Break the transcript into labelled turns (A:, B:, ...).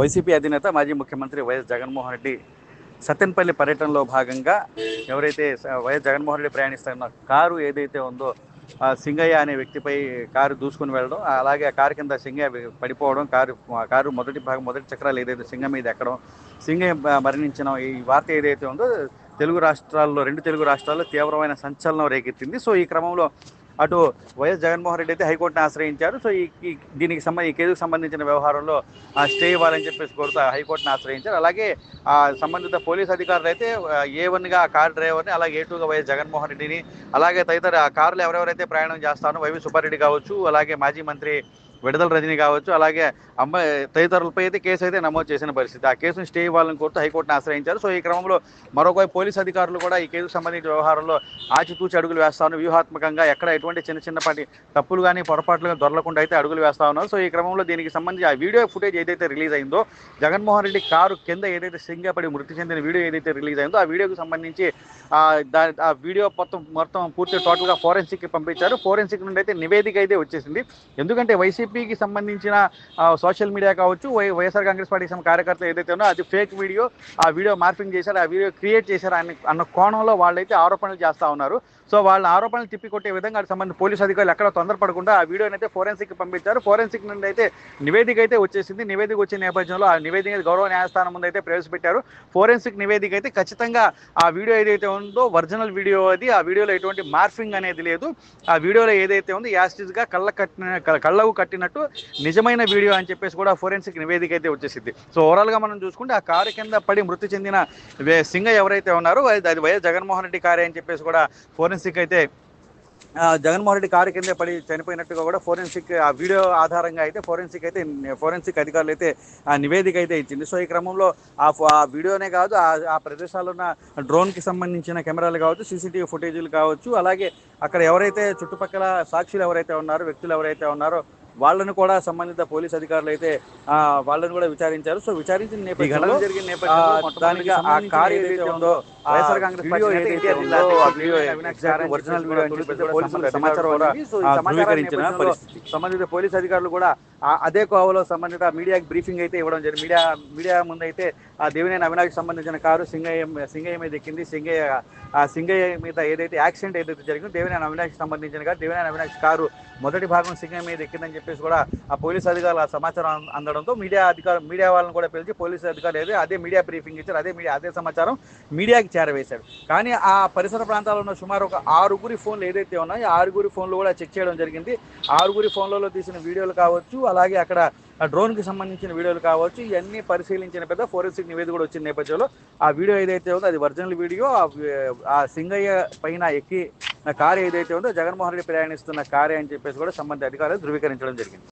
A: YCP అధినేత మాజీ ముఖ్యమంత్రి వైఎస్ జగన్మోహన్ రెడ్డి సత్యన్పల్లి పర్యటనలో భాగంగా ఎవరైతే వైఎస్ జగన్మోహన్ రెడ్డి ప్రయాణిస్తున్న కారు ఏదైతే ఉందో ఆ సింగయ్య అనే వ్యక్తిపై కారు దూసుకుని వెళ్ళడం అలాగే ఆ కారు కింద సింగయ్య పడిపోవడం కారు కారు మొదటి భాగం మొదటి చక్రాలు ఏదైతే సింగ మీద ఎక్కడం సింగయ్య మరణించిన ఈ వార్త ఏదైతే ఉందో తెలుగు రాష్ట్రాల్లో రెండు తెలుగు రాష్ట్రాల్లో తీవ్రమైన సంచలనం రేకెత్తింది. సో ఈ క్రమంలో అటు వైఎస్ జగన్మోహన్ రెడ్డి అయితే హైకోర్టును ఆశ్రయించారు. సో ఈ దీనికి సంబంధించి ఈ కేసుకు సంబంధించిన వ్యవహారంలో స్టే ఇవ్వాలని చెప్పేసి కోరుతూ హైకోర్టును ఆశ్రయించారు. అలాగే సంబంధిత పోలీస్ అధికారులు అయితే ఏ వన్గా ఆ కార్ డ్రైవర్ని అలాగే ఏ టూగా వైఎస్ జగన్మోహన్ రెడ్డిని అలాగే తదితర ఆ ఎవరెవరైతే ప్రయాణం చేస్తారో వైవి సుబ్బారెడ్డి కావచ్చు అలాగే మాజీ మంత్రి విడుదల రజని కావచ్చు అలాగే అమ్మాయి తదితరులపై అయితే కేసు అయితే నమోదు చేసిన పరిస్థితి. ఆ కేసును స్టే ఇవ్వాలని కోరుతూ హైకోర్టును ఆశ్రయించారు. సో ఈ క్రమంలో మరొకవైపు పోలీస్ అధికారులు కూడా ఈ కేసుకు సంబంధించిన వ్యవహారంలో ఆచితూచి అడుగులు వేస్తాను వ్యూహాత్మకంగా ఎక్కడ ఎటువంటి చిన్న చిన్నపాటి తప్పులు కానీ పొరపాట్లు కానీ దొరలకుండా అయితే అడుగులు వేస్తా ఉన్నారు. సో ఈ క్రమంలో దీనికి సంబంధించి ఆ వీడియో ఫుటేజ్ ఏదైతే రిలీజ్ అయిందో జగన్మోహన్ రెడ్డి కారు కింద ఏదైతే సింగపడి మృతి చెందిన వీడియో ఏదైతే రిలీజ్ అయిందో ఆ వీడియోకి సంబంధించి ఆ ఆ వీడియో మొత్తం మొత్తం పూర్తి టోటల్గా ఫోరెన్సిక్కి పంపించారు. ఫోరెన్సిక్ నుండి అయితే నివేదిక అయితే వచ్చేసింది. ఎందుకంటే వైసీపీ వైసీపీకి సంబంధించిన సోషల్ మీడియా కావచ్చు వై వైఎస్ఆర్ కాంగ్రెస్ పార్టీకి సంబంధించిన కార్యకర్తలు ఏదైతే ఉన్నో అది ఫేక్ వీడియో ఆ వీడియో మార్పింగ్ చేశారు ఆ వీడియో క్రియేట్ చేశారు అని అన్న కోణంలో వాళ్ళైతే ఆరోపణలు చేస్తూ ఉన్నారు. సో వాళ్ళ ఆరోపణలు తిప్పికొట్టే విధంగా అటు సంబంధించిన పోలీసు అధికారులు ఎక్కడ తొందరపడకుండా ఆ వీడియోని అయితే ఫోరెన్సిక్ పంపించారు. ఫోరెన్సిక్ నుండి అయితే నివేదిక అయితే వచ్చేసింది. నివేదిక వచ్చిన నేపథ్యంలో ఆ నివేదిక గౌరవ న్యాయస్థానం ముందు అయితే ప్రవేశపెట్టారు. ఫోరెన్సిక్ నివేదిక అయితే ఖచ్చితంగా ఆ వీడియో ఏదైతే ఉందో ఒరిజినల్ వీడియో అది ఆ వీడియోలో ఎటువంటి మార్ఫింగ్ అనేది లేదు. ఆ వీడియోలో ఏదైతే ఉందో యాస్టిజ్గా కళ్ళ కట్టిన కళ్ళకు కట్టిన కట్టినట్టు నిజమైన వీడియో అని చెప్పేసి కూడా ఫోరెన్సిక్ నివేదిక అయితే వచ్చేసింది. సో ఓవరాల్గా మనం చూసుకుంటే ఆ కారు కింద పడి మృతి చెందిన సింగ ఎవరైతే ఉన్నారో అది వైఎస్ జగన్మోహన్ రెడ్డి కారే అని చెప్పేసి కూడా ఫోరెన్సిక్ అయితే జగన్మోహన్ రెడ్డి కారు కింద పడి చనిపోయినట్టుగా కూడా ఫోరెన్సిక్ ఆ వీడియో ఆధారంగా అయితే ఫోరెన్సిక్ అయితే ఫోరెన్సిక్ అధికారులు అయితే ఆ నివేదిక అయితే ఇచ్చింది. సో ఈ క్రమంలో ఆ ఫో- ఆ వీడియోనే కాదు ఆ ఆ ప్రదేశాల్లో ఉన్న డ్రోన్కి సంబంధించిన కెమెరాలు కావచ్చు సీసీటీవీ ఫుటేజీలు కావచ్చు అలాగే అక్కడ ఎవరైతే చుట్టుపక్కల సాక్షులు ఎవరైతే ఉన్నారో వ్యక్తులు ఎవరైతే ఉన్నారో వాళ్ళను కూడా సంబంధిత పోలీస్ అధికారులు అయితే ఆ, వాళ్ళని కూడా విచారించారు. సో విచారించిన నేపథ్యంలో దానికి ఆ కారు ఏదైతే ఉందో వైఎస్ఆర్ కాంగ్రెస్ అవినాష్ సంబంధిత పోలీస్ అధికారులు కూడా అదే కోవలో సంబంధిత మీడియాకి బ్రీఫింగ్ అయితే ఇవ్వడం జరిగింది. మీడియా మీడియా ముందు అయితే ఆ దేవినేని అవినాష్కి సంబంధించిన కారు సింగయ్య సింగయ్య మీద ఎక్కింది. సింగయ్య ఆ సింగయ్య మీద ఏదైతే యాక్సిడెంట్ ఏదైతే జరిగిందో దేవినేని అవినాష్కి సంబంధించిన కారు దేవినేని అవినాష్ కారు మొదటి భాగం సింగయ్య మీద ఎక్కిందని చెప్పేసి కూడా ఆ పోలీస్ అధికారులు ఆ సమాచారం అందడంతో మీడియా అధికారులు మీడియా వాళ్ళని కూడా పిలిచి పోలీసు అధికారులు ఏదో అదే మీడియా బ్రీఫింగ్ ఇచ్చారు అదే మీడియా అదే సమాచారం మీడియాకి చేరవేశాడు కానీ ఆ పరిసర ప్రాంతాల్లో ఉన్న సుమారు ఒక ఆరుగురి ఫోన్లు ఏదైతే ఉన్నాయో ఆరుగురి ఫోన్లు కూడా చెక్ చేయడం జరిగింది. ఆరుగురి ఫోన్లలో తీసిన వీడియోలు కావచ్చు అలాగే అక్కడ డ్రోన్కి సంబంధించిన వీడియోలు కావచ్చు ఇవన్నీ పరిశీలించిన పెద్ద ఫోరెన్సిక్ నివేదిక కూడా వచ్చిన నేపథ్యంలో. ఆ వీడియో ఏదైతే ఉందో అది ఒరిజినల్ వీడియో ఆ సింగయ్య పైన ఎక్కి నా కారు ఏదైతే ఉందో జగన్మోహన్ రెడ్డి ప్రయాణిస్తున్న కారే అని చెప్పేసి కూడా సంబంధిత అధికారులు ధృవీకరించడం జరిగింది.